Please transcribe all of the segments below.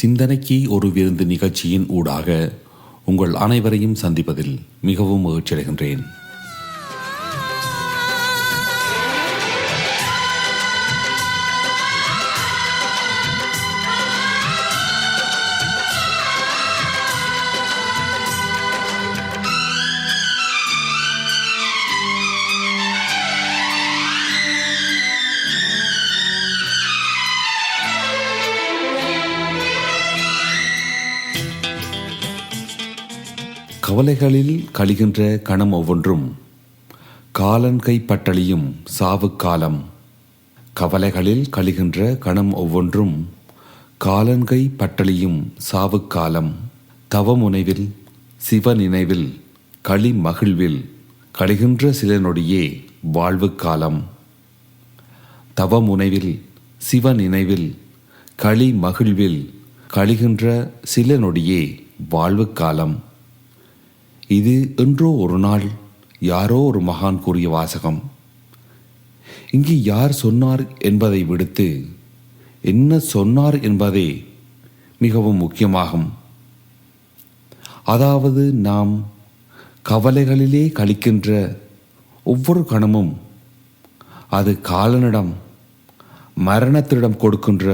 சிந்தனைக்கு ஒரு விருந்து நிகழ்ச்சியின் ஊடாக உங்கள் அனைவரையும் சந்திப்பதில் மிகவும் மகிழ்ச்சியடைகின்றேன். கவலைகளில் கழிகின்ற கணம் ஒவ்வொன்றும் காலன் பட்டளியும் சாவுக்காலம் கவலைகளில் கழிகின்ற கணம் ஒவ்வொன்றும் காலன்கை பட்டளியும் சாவுக்காலம் தவமுனைவில் சிவ நினைவில் களி மகிழ்வில் கழிகின்ற சில நொடியே வாழ்வு காலம். தவமுனைவில் சிவ நினைவில் களி மகிழ்வில் கழிகின்ற சில நொடியே வாழ்வு காலம். இது என்றோ ஒரு நாள் யாரோ ஒரு மகான் கூறிய வாசகம். இங்கு யார் சொன்னார் என்பதை விடுத்து என்ன சொன்னார் என்பதே மிகவும் முக்கியமாகும். அதாவது நாம் கவலைகளிலே கழிக்கின்ற ஒவ்வொரு கணமும் அது காலனிடம் மரணத்திடம் கொடுக்கின்ற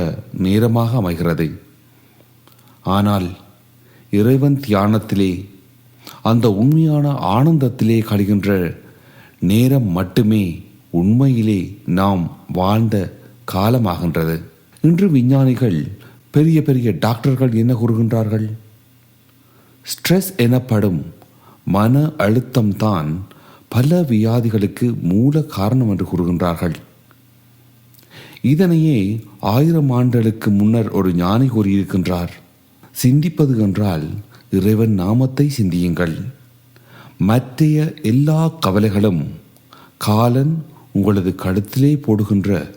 நேரமாக அமைகிறது. ஆனால் இறைவன் தியானத்திலே அந்த உண்மையான ஆனந்தத்திலே கழிகின்ற நேரம் மட்டுமே உண்மையிலே நாம் வாழ்ந்த காலமாகின்றது. இன்று விஞ்ஞானிகள் பெரிய பெரிய டாக்டர்கள் என்ன கூறுகின்றார்கள்? ஸ்ட்ரெஸ் எனப்படும் மன அழுத்தம்தான் பல வியாதிகளுக்கு மூல காரணம் என்று கூறுகின்றார்கள். இதனையே ஆயிரம் ஆண்டுகளுக்கு முன்னர் ஒரு ஞானி கூறியிருக்கின்றார். சிந்திப்பது என்றால் இறைவன் நாமத்தை சிந்தியுங்கள். மற்றைய எல்லா கவலைகளும் காலன் உங்களது கழுத்திலே போடுகின்ற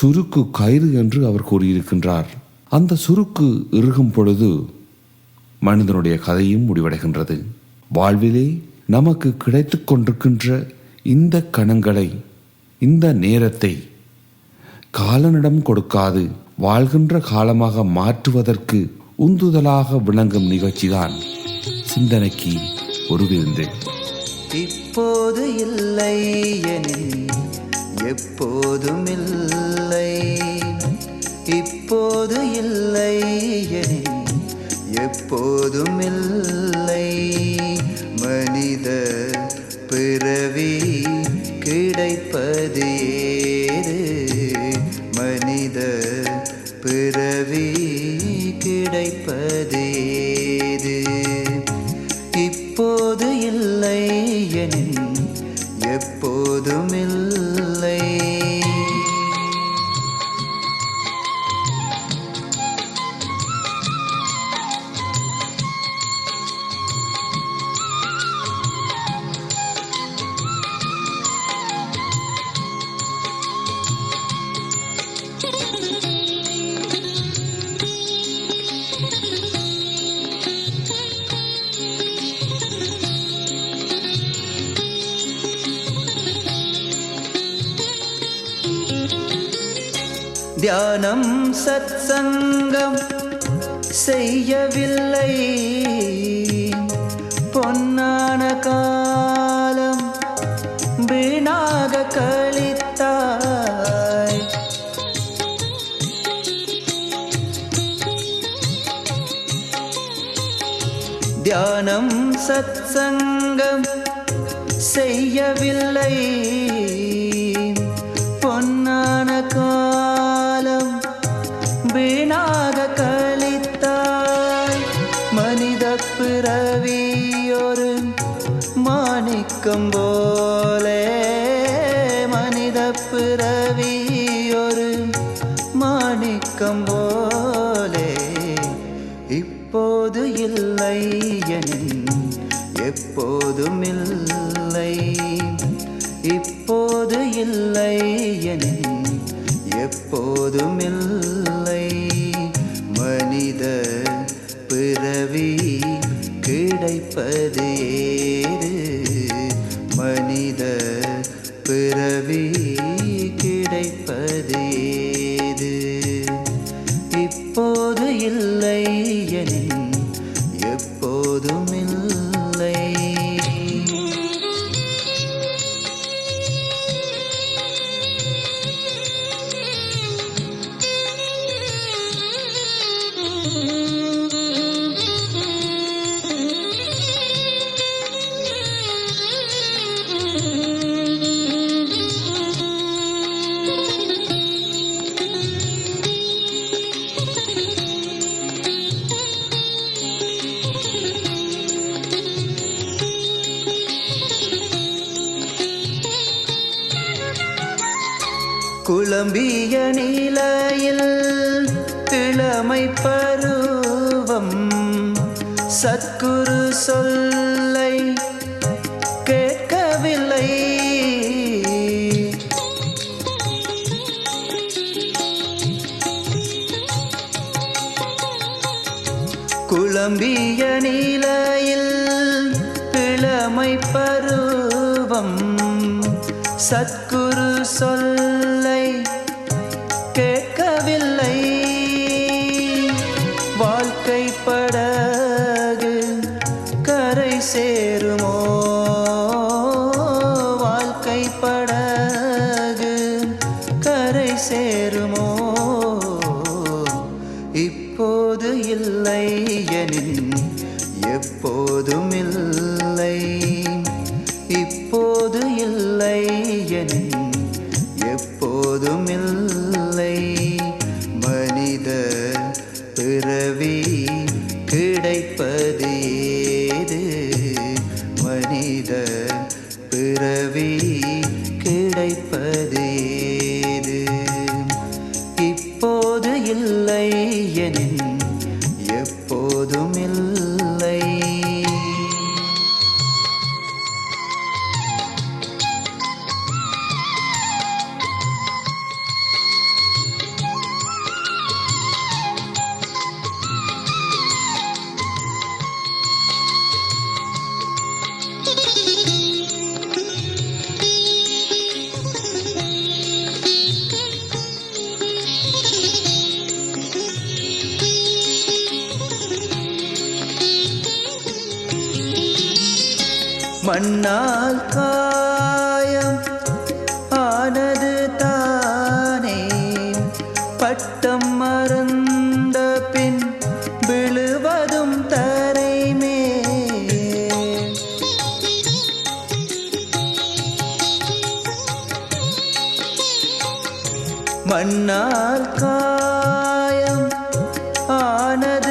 சுருக்கு கயிறு என்று அவர் கூறியிருக்கின்றார். அந்த சுருக்கு இறுகும் பொழுது மனிதனுடைய கதையும் முடிவடைகின்றது. வாழ்விலே நமக்கு கிடைத்து கொண்டிருக்கின்ற இந்த கணங்களை இந்த நேரத்தை காலனிடம் கொடுக்காது வாழ்கின்ற காலமாக மாற்றுவதற்கு உந்துதலாக விளங்கும் நிகழ்ச்சிதான் சிந்தனைக்கு ஒரு விருந்து இப்போது இல்லை எனில் எப்போதும் இல்லை. இப்போது இல்லை எனில் எப்போதும் இல்லை. மனித பிறவி கிடைப்பது ஏது? மனித பிறவி கிடைப்பது ஏது இப்போது இல்லை எனில் எப்போதும் இல்லை. தியானம் சத்சங்கம் செய்யவில்லை. பொன்னான காலம் வீணாக கழித்தாய். தியானம் சத்சங்கம் செய்யவில்லை. மாணிக்கம் போலே மனித பிறவி ஒரு மாணிக்கம் போலே. இப்போது இல்லை எனில் எப்போதும் இல்லை. இப்போது இல்லை எனில் எப்போதும் இல்லை. மனித பிறவி கிடைப்பது ஏது சொல்லை கேட்கவில்லை. குழம்பிய நிலையில் இளமை பருவம் சத் இல்லை எனின் எப்போதும் இல்லை இப்போது இல்லை எனின் எப்போதும் இல்லை மண்ணால் காயம் ஆனது தானே. பட்டம் மறந்த பின் விழுவதும் தரை மன்னால் காயம் ஆனது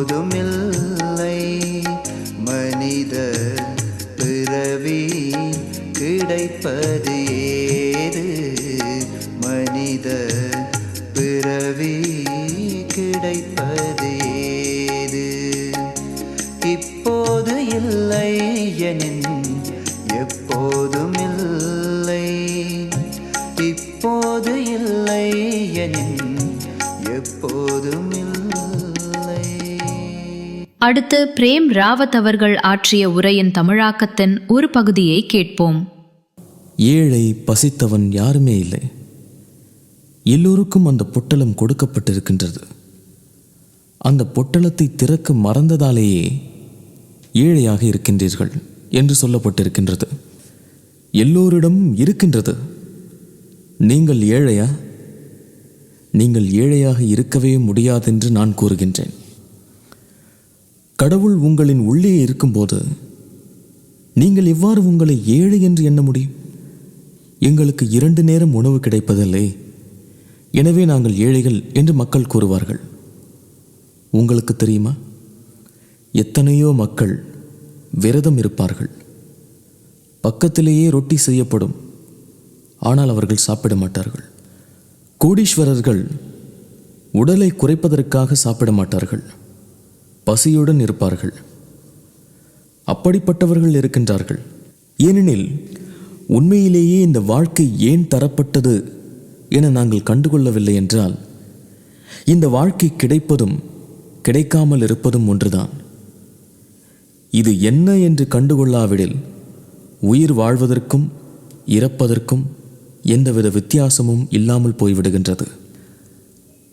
எப்போதும் அடுத்து பிரேம் ராவத் அவர்கள் ஆற்றிய உரையின் தமிழாக்கத்தின் ஒரு பகுதியை கேட்போம். ஏழை பசித்தவன் யாருமே இல்லை. எல்லோருக்கும் அந்த பொட்டலம் கொடுக்கப்பட்டிருக்கின்றது. அந்த பொட்டலத்தை திறக்க மறந்ததாலேயே ஏழையாக இருக்கின்றீர்கள் என்று சொல்லப்பட்டிருக்கின்றது. எல்லோரிடம் இருக்கின்றது. நீங்கள் ஏழையா? நீங்கள் ஏழையாக இருக்கவே முடியாதென்று நான் கூறுகின்றேன். கடவுள் உங்களின் உள்ளே இருக்கும்போது நீங்கள் இவ்வாறு உங்களை ஏழை என்று எண்ண முடியும்? எங்களுக்கு இரண்டு நேரம் உணவு கிடைப்பதில்லை. எனவே நாங்கள் ஏழைகள் என்று மக்கள் கூறுவார்கள். உங்களுக்கு தெரியுமா? எத்தனையோ மக்கள் விரதம் இருப்பார்கள். பக்கத்திலேயே ரொட்டி செய்யப்படும். ஆனால் அவர்கள் சாப்பிட மாட்டார்கள். கோடீஸ்வரர்கள் உடலை குறைப்பதற்காக சாப்பிட மாட்டார்கள். பசியுடன் இருப்பார்கள். அப்படிப்பட்டவர்கள் இருக்கின்றார்கள். ஏனெனில் உண்மையிலேயே இந்த வாழ்க்கை ஏன் தரப்பட்டது என நாங்கள் கண்டுகொள்ளவில்லை என்றால் இந்த வாழ்க்கை கிடைப்பதும் கிடைக்காமல் இருப்பதும் ஒன்றுதான். இது என்ன என்று கண்டுகொள்ளாவிடில் உயிர் வாழ்வதற்கும் இறப்பதற்கும் எந்தவித வித்தியாசமும் இல்லாமல் போய்விடுகின்றது.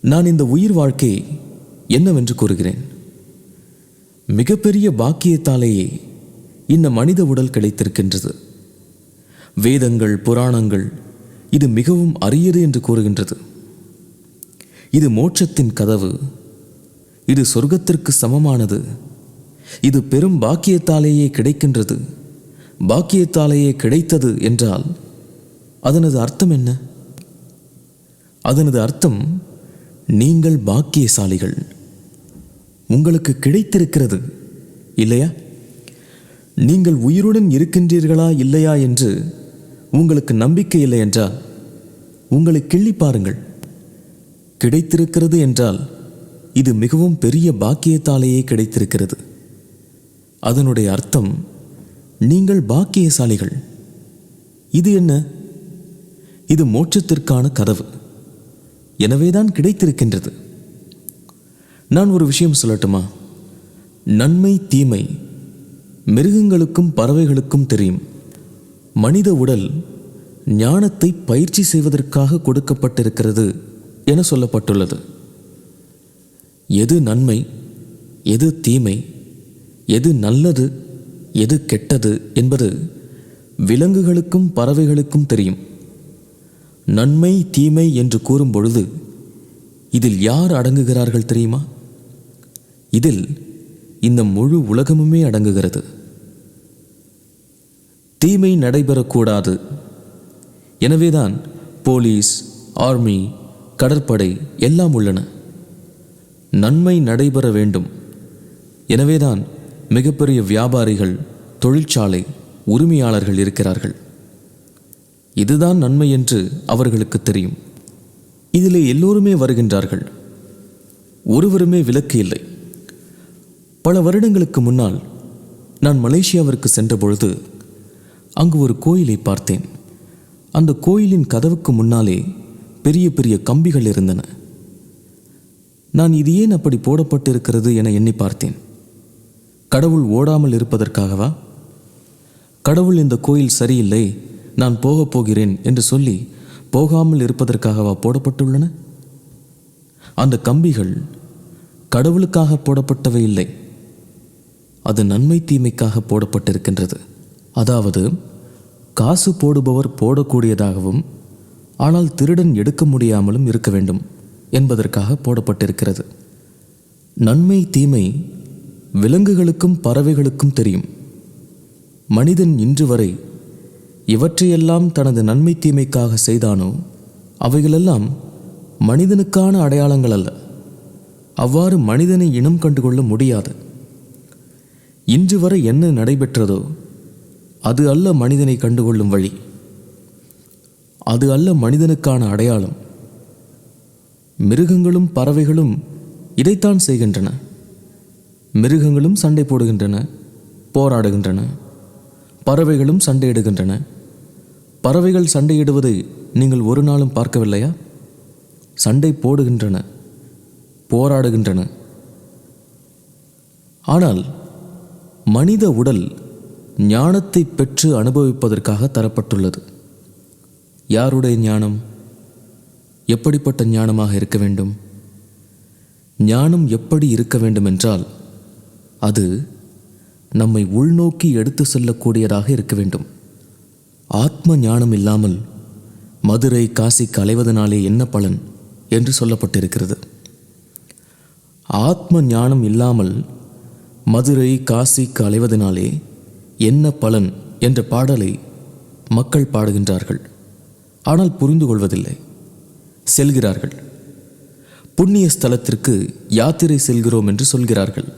நான் இந்த உயிர் வாழ்க்கை என்னவென்று கூறுகிறேன். மிகப்பெரிய பாக்கியத்தாலேயே இந்த மனித உடல் கிடைத்திருக்கின்றது. வேதங்கள் புராணங்கள் இது மிகவும் அரியது என்று கூறுகின்றது. இது மோட்சத்தின் கதவு. இது சொர்க்கத்திற்கு சமமானது. இது பெரும் பாக்கியத்தாலேயே கிடைக்கின்றது. பாக்கியத்தாலேயே கிடைத்தது என்றால் அதனது அர்த்தம் என்ன? அதனது அர்த்தம் நீங்கள் பாக்கியசாலிகள். உங்களுக்கு கிடைத்திருக்கிறது. இல்லையா? நீங்கள் உயிருடன் இருக்கின்றீர்களா இல்லையா என்று உங்களுக்கு நம்பிக்கை இல்லை என்றால் உங்களை கிள்ளி பாருங்கள். கிடைத்திருக்கிறது என்றால் இது மிகவும் பெரிய பாக்கியத்தாலேயே கிடைத்திருக்கிறது. அதனுடைய அர்த்தம் நீங்கள் பாக்கியசாலிகள். இது என்ன? இது மோட்சத்திற்கான கதவு. எனவேதான் கிடைத்திருக்கின்றது. நான் ஒரு விஷயம் சொல்லட்டுமா? நன்மை தீமை மிருகங்களுக்கும் பறவைகளுக்கும் தெரியும். மனித உடல் ஞானத்தை பயிற்சி செய்வதற்காக கொடுக்கப்பட்டிருக்கிறது என சொல்லப்பட்டுள்ளது. எது நன்மை எது தீமை எது நல்லது எது கெட்டது என்பது விலங்குகளுக்கும் பறவைகளுக்கும் தெரியும். நன்மை தீமை என்று கூறும் பொழுது இதில் யார் அடங்குகிறார்கள் தெரியுமா? இதில் இந்த முழு உலகமுமே அடங்குகிறது. தீமை நடைபெறக்கூடாது. எனவேதான் போலீஸ் ஆர்மி கடற்படை எல்லாம் உள்ளன. நன்மை நடைபெற வேண்டும். எனவேதான் மிகப்பெரிய வியாபாரிகள் தொழிற்சாலை உரிமையாளர்கள் இருக்கிறார்கள். இதுதான் நன்மை என்று அவர்களுக்கு தெரியும். இதிலே எல்லோருமே வருகின்றார்கள். ஒருவருமே விலக்கு இல்லை. பல வருடங்களுக்கு முன்னால் நான் மலேசியாவிற்கு சென்ற பொழுது அங்கு ஒரு கோயிலை பார்த்தேன். அந்த கோயிலின் கதவுக்கு முன்னாலே பெரிய பெரிய கம்பிகள் இருந்தன. நான் இது ஏன் அப்படி போடப்பட்டிருக்கிறது என எண்ணி பார்த்தேன். கடவுள் ஓடாமல் இருப்பதற்காகவா? கடவுள் இந்த கோயில் சரியில்லை நான் போகப் போகிறேன் என்று சொல்லி போகாமல் இருப்பதற்காகவா போடப்பட்டுள்ளன? அந்த கம்பிகள் கடவுளுக்காக போடப்பட்டவை இல்லை. அது நன்மை தீமைக்காக போடப்பட்டிருக்கின்றது. அதாவது காசு போடுபவர் போடக்கூடியதாகவும் ஆனால் திருடன் எடுக்க முடியாமலும் இருக்க வேண்டும் என்பதற்காக போடப்பட்டிருக்கிறது. நன்மை தீமை விலங்குகளுக்கும் பறவைகளுக்கும் தெரியும். மனிதன் இன்று வரை இவற்றையெல்லாம் தனது நன்மை தீமைக்காக செய்தானோ அவைகளெல்லாம் மனிதனுக்கான அடையாளங்கள் அல்ல. அவ்வாறு மனிதனை இனம் கண்டுகொள்ள முடியாது. இன்று வரை என்ன நடைபெற்றதோ அது அல்ல மனிதனை கண்டுகொள்ளும் வழி. அது அல்ல மனிதனுக்கான அடையாளம். மிருகங்களும் பறவைகளும் இதைத்தான் செய்கின்றன. மிருகங்களும் சண்டை போடுகின்றன போராடுகின்றன. பறவைகளும் சண்டையிடுகின்றன பறவைகள் சண்டையிடுவதை நீங்கள் ஒரு நாளும் பார்க்கவில்லையா? சண்டை போடுகின்றன போராடுகின்றன. ஆனால் மனித உடல் ஞானத்தை பெற்று அனுபவிப்பதற்காக தரப்பட்டுள்ளது. யாருடைய ஞானம்? எப்படிப்பட்ட ஞானமாக இருக்க வேண்டும்? ஞானம் எப்படி இருக்க வேண்டுமென்றால் அது நம்மை உள்நோக்கி எடுத்து செல்லக்கூடியதாக இருக்க வேண்டும். ஆத்ம ஞானம் இல்லாமல் மதுரை காசிக்கு அலைவதனாலே என்ன பலன் என்று சொல்லப்பட்டிருக்கிறது. ஆத்ம ஞானம் இல்லாமல் மதுரை காசிக்கு அலைவதனாலே என்ன பலன் என்ற பாடலை மக்கள் பாடுகின்றார்கள். ஆனால் புரிந்து கொள்வதில்லை. செல்கிறார்கள். புண்ணிய ஸ்தலத்திற்கு யாத்திரை செல்கிறோம் என்று சொல்கிறார்கள்.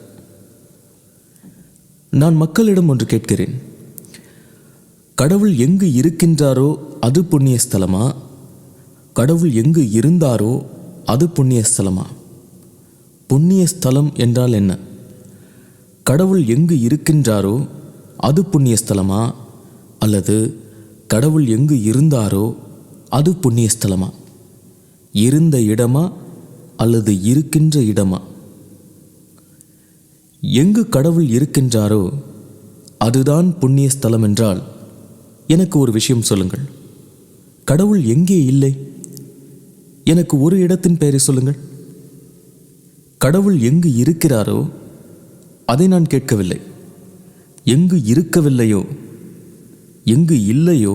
நான் மக்களிடம் ஒன்று கேட்கிறேன். கடவுள் எங்கு இருக்கின்றாரோ அது புண்ணிய ஸ்தலமா? கடவுள் எங்கு இருந்தாரோ அது புண்ணிய ஸ்தலமா? புண்ணிய ஸ்தலம் என்றால் என்ன? கடவுள் எங்கு இருக்கின்றாரோ அது புண்ணிய ஸ்தலமா அல்லது கடவுள் எங்கு இருந்தாரோ அது புண்ணிய ஸ்தலமா இருந்த இடமா அல்லது இருக்கின்ற இடமா? எங்கு கடவுள் இருக்கின்றாரோ அதுதான் புண்ணிய ஸ்தலம் என்றால் எனக்கு ஒரு விஷயம் சொல்லுங்கள். கடவுள் எங்கே இல்லை? எனக்கு ஒரு இடத்தின் பெயரை சொல்லுங்கள். கடவுள் எங்கு இருக்கிறாரோ அதை நான் கேட்கவில்லை. எங்கு இருக்கவில்லையோ எங்கு இல்லையோ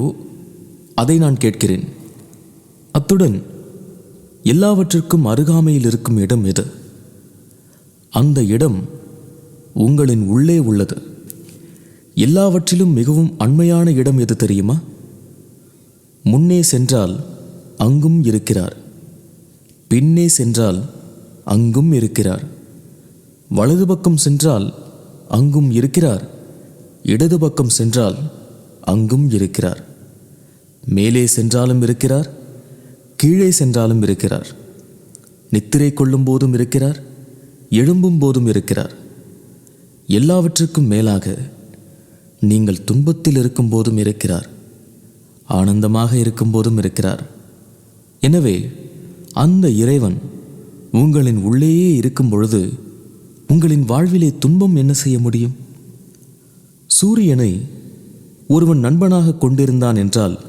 அதை நான் கேட்கிறேன். அத்துடன் எல்லாவற்றிற்கும் அருகாமையில் இருக்கும் இடம் எது? அந்த இடம் உங்களின் உள்ளே உள்ளது. எல்லாவற்றிலும் மிகவும் அண்மையான இடம் எது தெரியுமா? முன்னே சென்றால் அங்கும் இருக்கிறார். பின்னே சென்றால் அங்கும் இருக்கிறார். வலது பக்கம் சென்றால் அங்கும் இருக்கிறார் இடது பக்கம் சென்றால் அங்கும் இருக்கிறார். மேலே சென்றாலும் இருக்கிறார் கீழே சென்றாலும் இருக்கிறார். நித்திரை கொள்ளும் போதும் இருக்கிறார் எழும்பும் போதும் இருக்கிறார். எல்லாவற்றுக்கும் மேலாக நீங்கள் துன்பத்தில் இருக்கும் போதும் இருக்கிறார் ஆனந்தமாக இருக்கும் போதும் இருக்கிறார். எனவே அந்த இறைவன் உங்களின் உள்ளேயே இருக்கும் பொழுது உங்களின் வாழ்விலே துன்பம் என்ன செய்ய முடியும்? சூரியனை ஒருவன் நண்பனாக கொண்டிருந்தான் என்றால்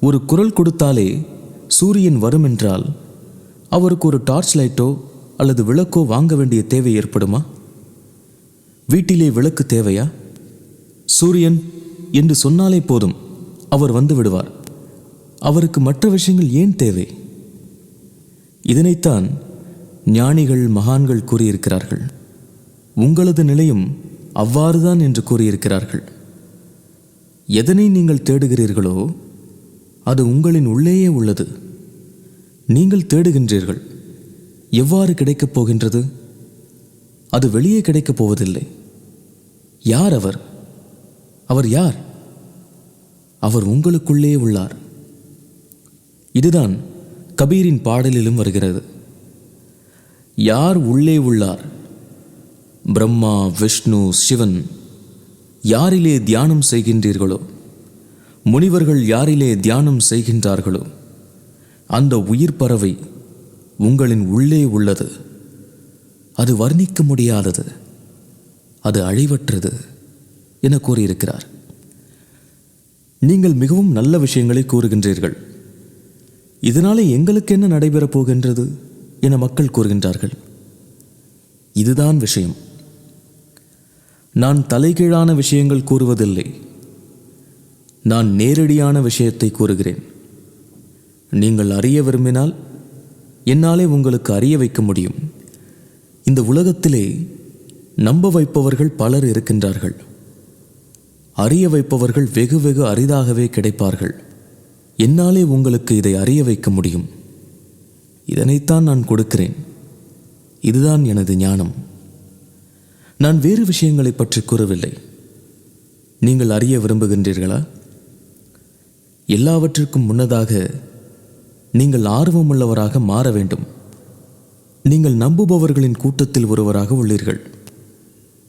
ஒரு குரல் கொடுத்தாலே சூரியன் வரும் என்றால் அவருக்கு ஒரு டார்ச் லைட்டோ அல்லது விளக்கோ வாங்க வேண்டிய தேவை ஏற்படுமா? வீட்டிலே விளக்கு தேவையா? சூரியன் என்று சொன்னாலே போதும் அவர் வந்து விடுவார். அவருக்கு மற்ற விஷயங்கள் ஏன் தேவை? இதனைத்தான் ஞானிகள் மகான்கள் கூறியிருக்கிறார்கள். உங்களது நிலையும் அவ்வாறுதான் என்று கூறியிருக்கிறார்கள். எதனை நீங்கள் தேடுகிறீர்களோ அது உங்களின் உள்ளேயே உள்ளது. நீங்கள் தேடுகின்றீர்கள். எவ்வாறு கிடைக்கப் போகின்றது? அது வெளியே கிடைக்கப் போவதில்லை. யார் அவர்? அவர் யார்? அவர் உங்களுக்குள்ளே உள்ளார். இதுதான் கபீரின் பாடலிலும் வருகிறது. யார் உள்ளே உள்ளார்? பிரம்மா விஷ்ணு சிவன் யாரிலே தியானம் செய்கின்றீர்களோ? முனிவர்கள் யாரிலே தியானம் செய்கின்றார்களோ? அந்த உயிர் பறவை உங்களின் உள்ளே உள்ளது. அது வர்ணிக்க முடியாதது. அது அழிவற்றது என கூறியிருக்கிறார். நீங்கள் மிகவும் நல்ல விஷயங்களை கூறுகின்றீர்கள். இதனாலே எங்களுக்கு என்ன நடைபெறப் போகின்றது? என மக்கள் கூறுகின்றார்கள். இதுதான் விஷயம். நான் தலைகீழான விஷயங்கள் கூறுவதில்லை. நான் நேரடியான விஷயத்தை கூறுகிறேன். நீங்கள் அறிய விரும்பினால் என்னாலே உங்களுக்கு அறிய வைக்க முடியும். இந்த உலகத்திலே நம்ப வைப்பவர்கள் பலர் இருக்கின்றார்கள். அறிய வைப்பவர்கள் வெகு வெகு அரிதாகவே கிடைப்பார்கள். என்னாலே உங்களுக்கு இதை அறிய வைக்க முடியும். இதனைத்தான் நான் கொடுக்கிறேன். இதுதான் எனது ஞானம். நான் வேறு விஷயங்களை பற்றி கூறவில்லை. நீங்கள் அறிய விரும்புகின்றீர்களா? எல்லாவற்றிற்கும் முன்னதாக நீங்கள் ஆர்வமுள்ளவராக மாற வேண்டும். நீங்கள் நம்புபவர்களின் கூட்டத்தில் ஒருவராக உள்ளீர்கள்.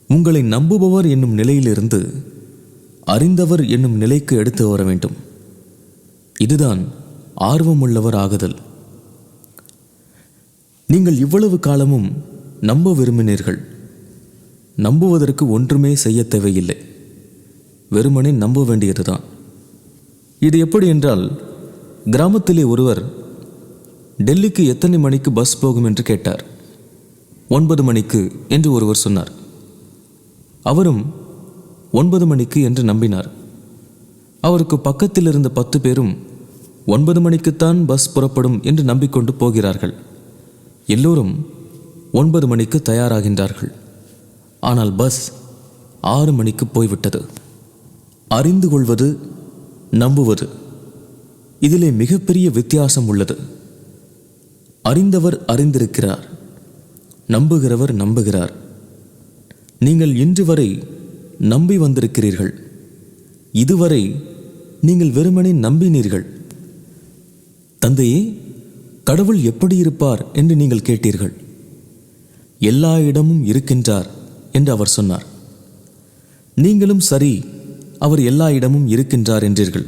உங்களை நம்புபவர் என்னும் நிலையிலிருந்து அறிந்தவர் என்னும் நிலைக்கு எடுத்து வர வேண்டும். இதுதான் ஆர்வமுள்ளவர் ஆகுதல். நீங்கள் இவ்வளவு காலமும் நம்ப விரும்பினீர்கள். நம்புவதற்கு ஒன்றுமே செய்ய தேவையில்லை. வெறுமனே நம்ப வேண்டியதுதான். இது எப்படி என்றால் கிராமத்திலே ஒருவர் டெல்லிக்கு எத்தனை மணிக்கு பஸ் போகும் என்று கேட்டார். ஒன்பது மணிக்கு என்று ஒருவர் சொன்னார். அவரும் ஒன்பது மணிக்கு என்று நம்பினார். அவருக்கு பக்கத்தில் இருந்த பத்து பேரும் ஒன்பது மணிக்குத்தான் பஸ் புறப்படும் என்று நம்பிக்கொண்டு போகிறார்கள். எல்லோரும் ஒன்பது மணிக்கு தயாராகின்றார்கள். ஆனால் பஸ் ஆறு மணிக்கு போய்விட்டது. அறிந்து கொள்வது நம்புவது இதிலே மிகப்பெரிய வித்தியாசம் உள்ளது. அறிந்தவர் அறிந்திருக்கிறார் நம்புகிறவர் நம்புகிறார். நீங்கள் இன்று வரை நம்பி வந்திருக்கிறீர்கள். இதுவரை நீங்கள் வெறுமனே நம்பினீர்கள். தந்தையே கடவுள் எப்படி இருப்பார் என்று நீங்கள் கேட்டீர்கள். எல்லா இடமும் இருக்கின்றார் என்று அவர் சொன்னார். நீங்களும் சரி அவர் எல்லா இடமும் இருக்கின்றார் என்றீர்கள்.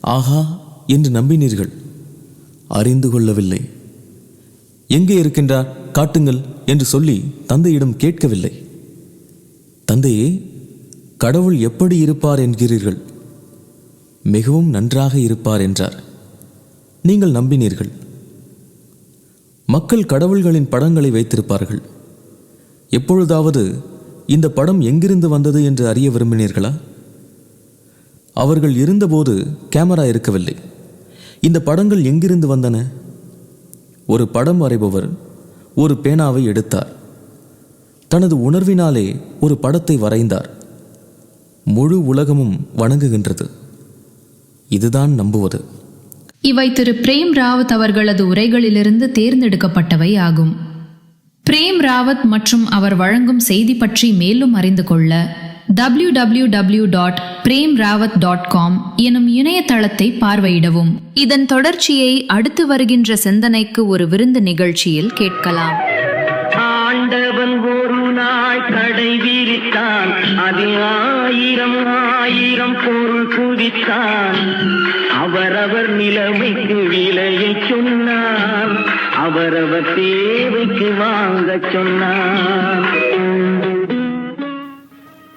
ஆஹா என்று நம்பினீர்கள். அறிந்து கொள்ளவில்லை. எங்கே இருக்கின்றார்? காட்டுங்கள் என்று சொல்லி தந்தையிடம் கேட்கவில்லை. தந்தையே கடவுள் எப்படி இருப்பார் என்கிறீர்கள். மிகவும் நன்றாக இருப்பார் என்றார். நீங்கள் நம்பினீர்கள். மக்கள் கடவுள்களின் படங்களை வைத்திருப்பார்கள். எப்பொழுதாவது இந்த படம் எங்கிருந்து வந்தது என்று அறிய விரும்பினீர்களா? அவர்கள் இருந்தபோது கேமரா இருக்கவில்லை. இந்த படங்கள் எங்கிருந்து வந்தன? ஒரு படம் வரைபவர் ஒரு பேனாவை எடுத்தார். தனது உணர்வினாலே ஒரு படத்தை வரைந்தார். முழு உலகமும் வணங்குகின்றது. இதுதான் நம்புவது. இவை திரு பிரேம் ராவத் அவர்களது உரைகளிலிருந்து தேர்ந்தெடுக்கப்பட்டவை ஆகும். பிரேம் ராவத் மற்றும் அவர் வழங்கும் செய்தி பற்றி மேலும் அறிந்து கொள்ள W W W dot Prem Rawat dot com எனும் இணையதளத்தை பார்வையிடவும். இதன் தொடர்ச்சியை அடுத்து வருகின்ற சிந்தனைக்கு ஒரு விருந்து நிகழ்ச்சியில் கேட்கலாம். ஆண்டவன் ஒரு நாள் கடை விரித்தான். அதில் ஆயிரம் ஆயிரம் பொருள் குவித்தான். அவரவர் நிலைமைக்கு விலையை சொன்னான் அவரவர் தேவைக்கு வாங்க சொன்னான்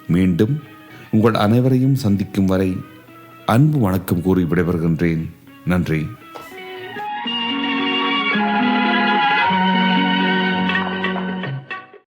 மீண்டும் உங்கள் அனைவரையும் சந்திக்கும் வரை அன்பு வணக்கம் கூறி விடைபெறுகின்றேன். நன்றி.